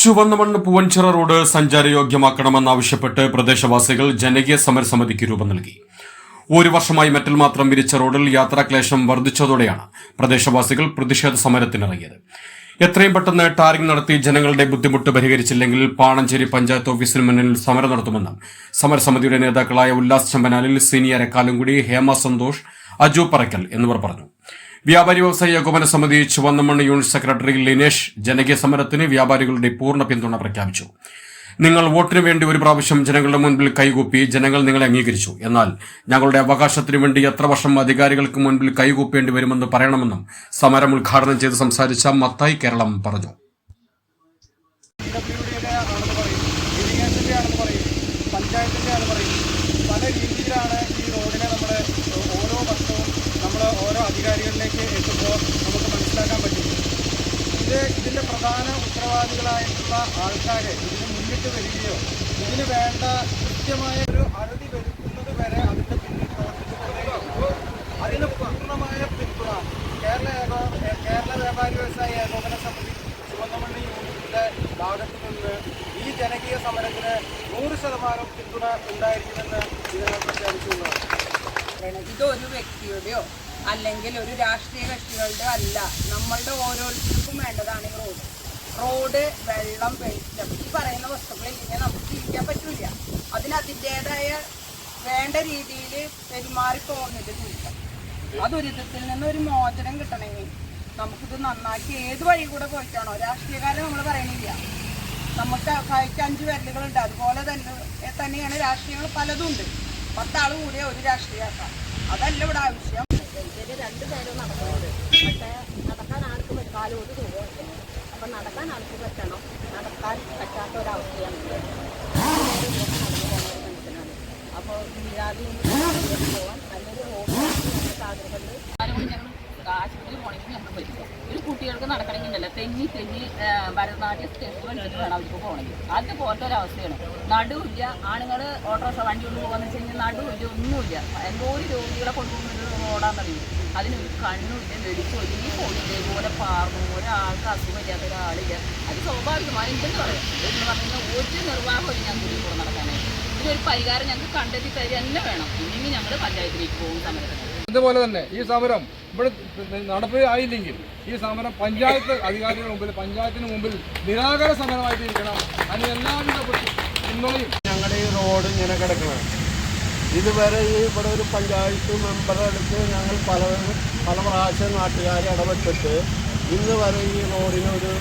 ചുവന്നമണ്ണ് പൂവൻചിറ road സഞ്ചാരയോഗ്യമാക്കണമെന്നാവശ്യപ്പെട്ട് പ്രദേശവാസികൾ ജനകീയ സമരസമിതിക്ക് രൂപം നൽകി. ഒരു വർഷമായി മെറ്റൽ മാത്രം വിരിച്ച റോഡിൽ യാത്രാക്ലേശം വർദ്ധിച്ചതോടെയാണ് പ്രദേശവാസികൾ പ്രതിഷേധ സമരത്തിനിറങ്ങിയത്. എത്രയും പെട്ടെന്ന് ടാറിംഗ് നടത്തി ജനങ്ങളുടെ ബുദ്ധിമുട്ട് പരിഹരിച്ചില്ലെങ്കിൽ പാണഞ്ചേരി പഞ്ചായത്ത് ഓഫീസിന് മുന്നിൽ സമരം നടത്തുമെന്ന് സമരസമിതിയുടെ നേതാക്കളായ ഉല്ലാസ് ചെമ്പനാലിൽ സീനിയർ എക്കാലുംകുടി ഹേമ സന്തോഷ് അജു പറക്കൽ എന്നിവർ പറഞ്ഞു. വ്യാപാരി വ്യവസായ ഏകോപന സമിതി ചുവന്നമണ്ണ് യൂണിറ്റ് സെക്രട്ടറി ലിനേഷ് ജനകീയ സമരത്തിന് വ്യാപാരികളുടെ പൂർണ പിന്തുണ പ്രഖ്യാപിച്ചു. നിങ്ങൾ വോട്ടിന് വേണ്ടി ഒരു പ്രാവശ്യം ജനങ്ങളുടെ മുൻപിൽ കൈകൂപ്പി ജനങ്ങൾ നിങ്ങളെ അംഗീകരിച്ചു. എന്നാൽ ഞങ്ങളുടെ അവകാശത്തിനു വേണ്ടി എത്ര വർഷം അധികാരികൾക്ക് മുൻപിൽ കൈകൂപ്പേണ്ടി വരുമെന്ന് പറയണമെന്നും സമരം ഉദ്ഘാടനം ചെയ്ത് സംസാരിച്ച മത്തായി കേരളം പറഞ്ഞു ഡബ്ല്യുഡിയുടെ ആണെന്ന് പറയും ഇറിഗേഷന്റെ ആണെന്ന് പറയും പഞ്ചായത്തിന്റെ ആണെന്ന് പറയും പല രീതിയിലാണ് ഈ റോഡിനെ നമ്മൾ ഓരോ വർഷവും നമ്മൾ ഓരോ അധികാരികളിലേക്ക് എത്തുമ്പോൾ നമുക്ക് മനസ്സിലാക്കാൻ പറ്റും. ഇത് ഇതിന്റെ പ്രധാന ഉത്തരവാദികളായിട്ടുള്ള ആൾക്കാരെ ഇതിന് മുന്നിട്ട് വരികയോ ഇതിന് വേണ്ട കൃത്യമായ ഒരു അറുതി വരുത്തുന്നത് വരെ അതിന്റെ പിന്നിൽ പ്രവർത്തിച്ചുകൊണ്ടേയിരിക്കും. അതിന് പൂർണമായ പിന്തുണ കേരള ഏകോ കേരള വ്യാപാരി വ്യവസായ ഏകോപന സമിതി ചുവന്നമണ്ണി യൂണിറ്റിന്റെ ഭാഗത്തു നിന്ന് ഈ ജനകീയ സമരത്തിന് നൂറ് ശതമാനം പിന്തുണ ഉണ്ടായിരിക്കുമെന്ന് ഇതിനെ പ്രഖ്യാപിച്ചുള്ളതാണ് ഇതോ ഇതൊരു വ്യക്തിയുടെയോ അല്ലെങ്കിൽ ഒരു രാഷ്ട്രീയ കക്ഷികളുടെ അല്ല. നമ്മളുടെ ഓരോരുത്തർക്കും വേണ്ടതാണ് ഈ റോഡ്. റോഡ് വെള്ളം വെളിച്ചം ഈ പറയുന്ന വസ്തുക്കളില്ലെങ്കിൽ നമുക്ക് ജീവിക്കാൻ പറ്റില്ല അതിന് അതിന്റെതായ വേണ്ട രീതിയിൽ പെരുമാറി പോകുന്നത് ജീവിക്കാം ആ നിന്ന് ഒരു മോചനം കിട്ടണമെങ്കിൽ നമുക്കിത് നന്നാക്കി ഏത് വഴി കൂടെ പോയിട്ടാണോ? രാഷ്ട്രീയക്കാരെ നമ്മൾ പറയണില്ല. നമുക്ക് കൈക്ക് അഞ്ച് വിരലുകളുണ്ട്. അതുപോലെ തന്നെ തന്നെയാണ് രാഷ്ട്രീയങ്ങൾ പലതും ഉണ്ട്. പത്താൾ കൂടിയ ഒരു രാഷ്ട്രീയക്കാർ. അതല്ല ഇവിടെ ആവശ്യം. രണ്ട് നേരവും നടക്കുന്നത് പക്ഷേ നടക്കാൻ ആൾക്ക് പറ്റാലും ഒരു കൊണ്ട് അപ്പം നടക്കാൻ ആൾക്ക് പറ്റണം. നടക്കാൻ പറ്റാത്ത ഒരവസ്ഥയാണ് അപ്പോൾ ഒരു കുട്ടികൾക്ക് നടക്കണമെങ്കിലല്ല തെന്നി തെങ്ങി തെങ്ങി ഭരതനാട്യ സ്റ്റെപ്പ് കളിച്ചിട്ട് വേണം അവർക്ക് പോകണമെങ്കിൽ. അത് പോലത്തെ ഒരു അവസ്ഥയാണ്. നടുവില്ല ആണുങ്ങൾ ഓട്ടോറിക്ഷ വണ്ടി കൊണ്ട് പോകാന്ന് വെച്ച് കഴിഞ്ഞാൽ നടുവില്ല ഒന്നുമില്ല. എന്തോ ഒരു രോഗികളെ കൊണ്ടുപോകുന്ന ഒരു റോഡാണെന്നറിയും അതിനൊരു കണ്ണുണ്ട് വെടിച്ച് ഈ പോയി ഇതേപോലെ പാർന്നു. ഒരാൾക്ക് അസുഖമില്ലാത്ത ഒരാളില്ല. അത് സ്വാഭാവികമായി എന്തെന്ന് പറയാം. എന്ന് പറയുന്ന ഒരു നിർവാഹമില്ല ഞങ്ങൾക്ക് ഇപ്പോൾ നടക്കാനായിട്ട്. ഇതിനൊരു പരിഹാരം ഞങ്ങൾക്ക് കണ്ടെത്തി തരിക തന്നെ വേണം. ഇല്ലെങ്കിൽ ഞങ്ങൾ പഞ്ചായത്തിലേക്ക് പോകും സമരത്തിന്. അതുപോലെ തന്നെ ഈ സമരം ഇവിടെ നടപ്പിലായില്ലെങ്കിൽ ഈ സമരം പഞ്ചായത്ത് അധികാരികളുടെ മുമ്പിൽ പഞ്ചായത്തിന് മുമ്പിൽ നിരാകര സമരമായിട്ട് ഇരിക്കണം അതിന് എല്ലാവിധ പിന്തുണയും. ഞങ്ങളുടെ ഈ റോഡ് ഇങ്ങനെ കിടക്കണം ഇതുവരെ ഈ ഇവിടെ ഒരു പഞ്ചായത്ത് മെമ്പറെടുത്ത് ഞങ്ങൾ പല പല പ്രാവശ്യം നാട്ടുകാരെ ഇടപെട്ടിട്ട് ഇന്ന് വരെ ഈ റോഡിനൊരു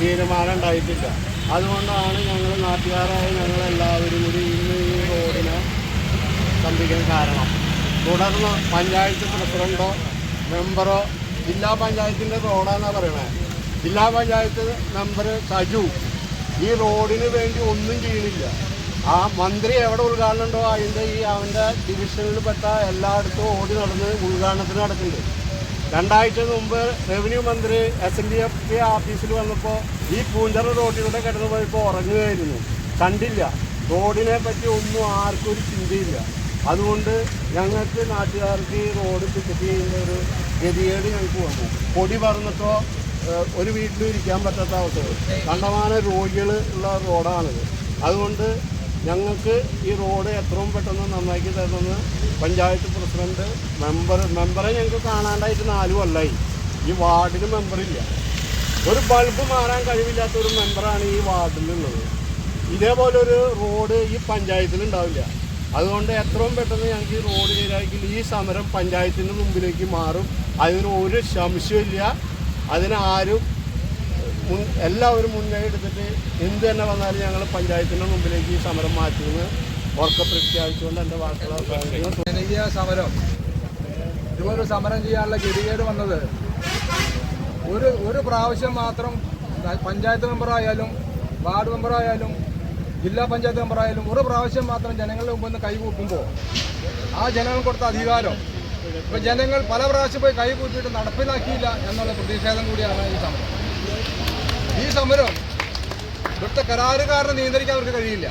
തീരുമാനം ഉണ്ടായിട്ടില്ല. അതുകൊണ്ടാണ് ഞങ്ങൾ നാട്ടുകാരായ ഞങ്ങളെല്ലാവരും കൂടി ഇന്ന് ഈ റോഡിനെ സ്തംഭിക്കാൻ കാരണം. തുടർന്ന് പഞ്ചായത്ത് പ്രസിഡന്റോ മെമ്പറോ ജില്ലാ പഞ്ചായത്തിന്റെ റോഡാണെന്നാണ് പറയണത് ജില്ലാ പഞ്ചായത്ത് മെമ്പർ സജു. ഈ റോഡിന് വേണ്ടി ഒന്നും ചെയ്യണില്ല. ആ മന്ത്രി എവിടെ ഉദ്ഘാടനം ഉണ്ടോ അതിന്റെ ഈ അവന്റെ ഡിവിഷനിൽപ്പെട്ട എല്ലായിടത്തും ഓടി നടന്ന് ഉദ്ഘാടനത്തിന് നടക്കുന്നുണ്ട്. രണ്ടാഴ്ച മുമ്പ് റവന്യൂ മന്ത്രി S N D F P ഓഫീസിൽ വന്നപ്പോൾ ഈ പൂഞ്ചറ റോഡിലൂടെ കിടന്നു പോയപ്പോൾ ഉറങ്ങുകയായിരുന്നു. കണ്ടില്ല. റോഡിനെ പറ്റി ഒന്നും ആർക്കും ഒരു ചിന്തയില്ല. അതുകൊണ്ട് ഞങ്ങൾക്ക് നാട്ടുകാർക്ക് ഈ റോഡ് ടിക്കറ്റ് ചെയ്യുന്ന ഒരു ഗതികേട് ഞങ്ങൾക്ക് വന്നു. പൊടി പറന്നിട്ടോ ഒരു വീട്ടിലും ഇരിക്കാൻ പറ്റാത്ത അവസ്ഥകൾ കണ്ടമാന രോഗികൾ ഉള്ള റോഡാണിത്. അതുകൊണ്ട് ഞങ്ങൾക്ക് ഈ റോഡ് എത്രയും പെട്ടെന്ന് നന്നാക്കി തരണമെന്ന് പഞ്ചായത്ത് പ്രസിഡന്റ് മെമ്പർ മെമ്പറെ ഞങ്ങൾക്ക് കാണാണ്ടായിട്ട് നാല് കൊല്ലായി. ഈ വാർഡിന് മെമ്പറില്ല ഒരു ബൾബ് മാറാൻ കഴിവില്ലാത്ത ഒരു മെമ്പറാണ് ഈ വാർഡിലുള്ളത്. ഇതേപോലെ ഒരു റോഡ് ഈ പഞ്ചായത്തിൽ ഉണ്ടാവില്ല. അതുകൊണ്ട് എത്രയും പെട്ടെന്ന് ഞങ്ങൾക്ക് ഈ റോഡ് ശരിയാക്കി ഈ സമരം പഞ്ചായത്തിന്റെ മുമ്പിലേക്ക് മാറും. അതിന് ഒരു സംശയമില്ല അതിനാരും മുൻ എല്ലാവരും മുൻകൈ എടുത്തിട്ട് എന്ത് തന്നെ വന്നാലും ഞങ്ങൾ പഞ്ചായത്തിന്റെ മുമ്പിലേക്ക് ഈ സമരം മാറ്റുമെന്ന് ഉറക്ക പ്രഖ്യാപിച്ചുകൊണ്ട് എന്റെ വാക്കുകൾ സമരം. ഇതുപോലെ സമരം ചെയ്യാനുള്ള ഗതികേട് വന്നത് ഒരു ഒരു പ്രാവശ്യം മാത്രം പഞ്ചായത്ത് മെമ്പറായാലും വാർഡ് മെമ്പറായാലും ജില്ലാ പഞ്ചായത്ത് മെമ്പറായാലും ഒരു പ്രാവശ്യം മാത്രം ജനങ്ങളുടെ മുമ്പിൽ നിന്ന് കൈകൂപ്പുമ്പോൾ ആ ജനങ്ങൾ കൊടുത്ത അധികാരം ഇപ്പം ജനങ്ങൾ പല പ്രാവശ്യം പോയി കൈകൂട്ടിയിട്ട് നടപ്പിലാക്കിയില്ല എന്നുള്ള പ്രതിഷേധം കൂടിയാണ് ഈ സമരം. ഈ സമരം ഇവിടുത്തെ കരാറുകാരനെ നിയന്ത്രിക്കാൻ അവർക്ക് കഴിയില്ല.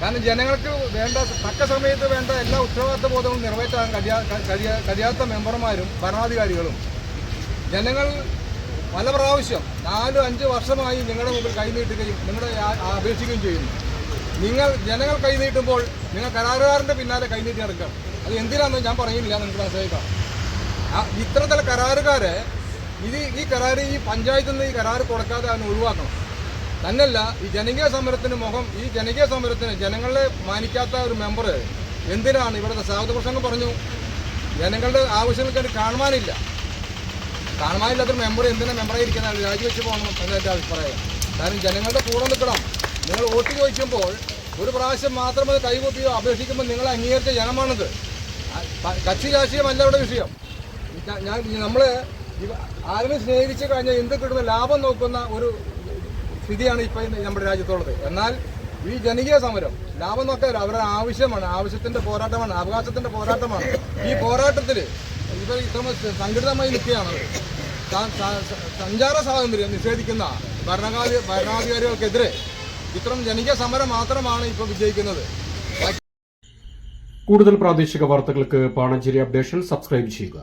കാരണം ജനങ്ങൾക്ക് വേണ്ട തക്ക സമയത്ത് വേണ്ട എല്ലാ ഉത്തരവാദിത്ത ബോധവും നിറവേറ്റാൻ കഴിയാ കഴിയാ കഴിയാത്ത മെമ്പർമാരും ഭരണാധികാരികളും. ജനങ്ങൾ പല പ്രാവശ്യം നാലും അഞ്ച് വർഷമായി നിങ്ങളുടെ മുമ്പിൽ കൈനീട്ടുകയും നിങ്ങളുടെ അപേക്ഷിക്കുകയും ചെയ്യുന്നു. നിങ്ങൾ ജനങ്ങൾ കൈനീട്ടുമ്പോൾ നിങ്ങൾ കരാറുകാരന്റെ പിന്നാലെ കൈനീട്ടി നടക്കുക. അത് എന്തിനാണെന്ന് ഞാൻ പറയുന്നില്ല നിങ്ങൾക്ക് മനസ്സിലാക്കാം ഇത്തരത്തിലുള്ള കരാറുകാരെ ഇത് ഈ കരാർ ഈ പഞ്ചായത്തിൽ നിന്ന് ഈ കരാർ കൊടുക്കാതെ അതിനെ ഒഴിവാക്കണം. തന്നെയല്ല ഈ ജനകീയ സമരത്തിന് മുഖം ഈ ജനകീയ സമരത്തിന് ജനങ്ങളെ മാനിക്കാത്ത ഒരു മെമ്പർ എന്തിനാണ്? ഇവിടുത്തെ പ്രശ്നങ്ങൾ പറഞ്ഞു. ജനങ്ങളുടെ ആവശ്യങ്ങൾക്ക് കാണുവാനില്ല. കാണുവാനില്ലാത്തൊരു മെമ്പർ എന്തിനാ മെമ്പറായി ഇരിക്കുന്ന രാജിവെച്ച് പോകണം എന്ന എന്റെ അഭിപ്രായം. കാരണം ജനങ്ങളുടെ കൂടെ നിൽക്കണം. നിങ്ങൾ വോട്ട് ചോദിക്കുമ്പോൾ ഒരു പ്രാവശ്യം മാത്രം അത് കൈകൊട്ടിയോ അപേക്ഷിക്കുമ്പോൾ നിങ്ങൾ അംഗീകരിച്ച ജനമാണിത്. കക്ഷി രാഷ്ട്രീയമല്ല ഇവിടെ വിഷയം. ഞാൻ നമ്മൾ ആരും സ്നേഹിച്ച് കഴിഞ്ഞാൽ എന്ത് കിട്ടുന്ന ലാഭം നോക്കുന്ന ഒരു സ്ഥിതിയാണ് ഇപ്പം നമ്മുടെ രാജ്യത്തുള്ളത്. എന്നാൽ ഈ ജനകീയ സമരം ലാഭം നോക്കാൻ അവരുടെ ആവശ്യമാണ്. ആവശ്യത്തിന്റെ പോരാട്ടമാണ്. അവകാശത്തിന്റെ പോരാട്ടമാണ്. ഈ പോരാട്ടത്തിൽ ഇവർ ഇത്ര സംഘടിതമായി നിൽക്കുകയാണ്. സഞ്ചാര സ്വാതന്ത്ര്യം നിഷേധിക്കുന്ന ഭരണകാധി ഭരണാധികാരികൾക്കെതിരെ ഇത്തരം ജനകീയ സമരം മാത്രമാണ് ഇപ്പോൾ വിജയിക്കുന്നത്. കൂടുതൽ പ്രാദേശിക വാർത്തകൾക്ക് പാണഞ്ചേരി അപ്ഡേഷൻ സബ്സ്ക്രൈബ് ചെയ്യുക.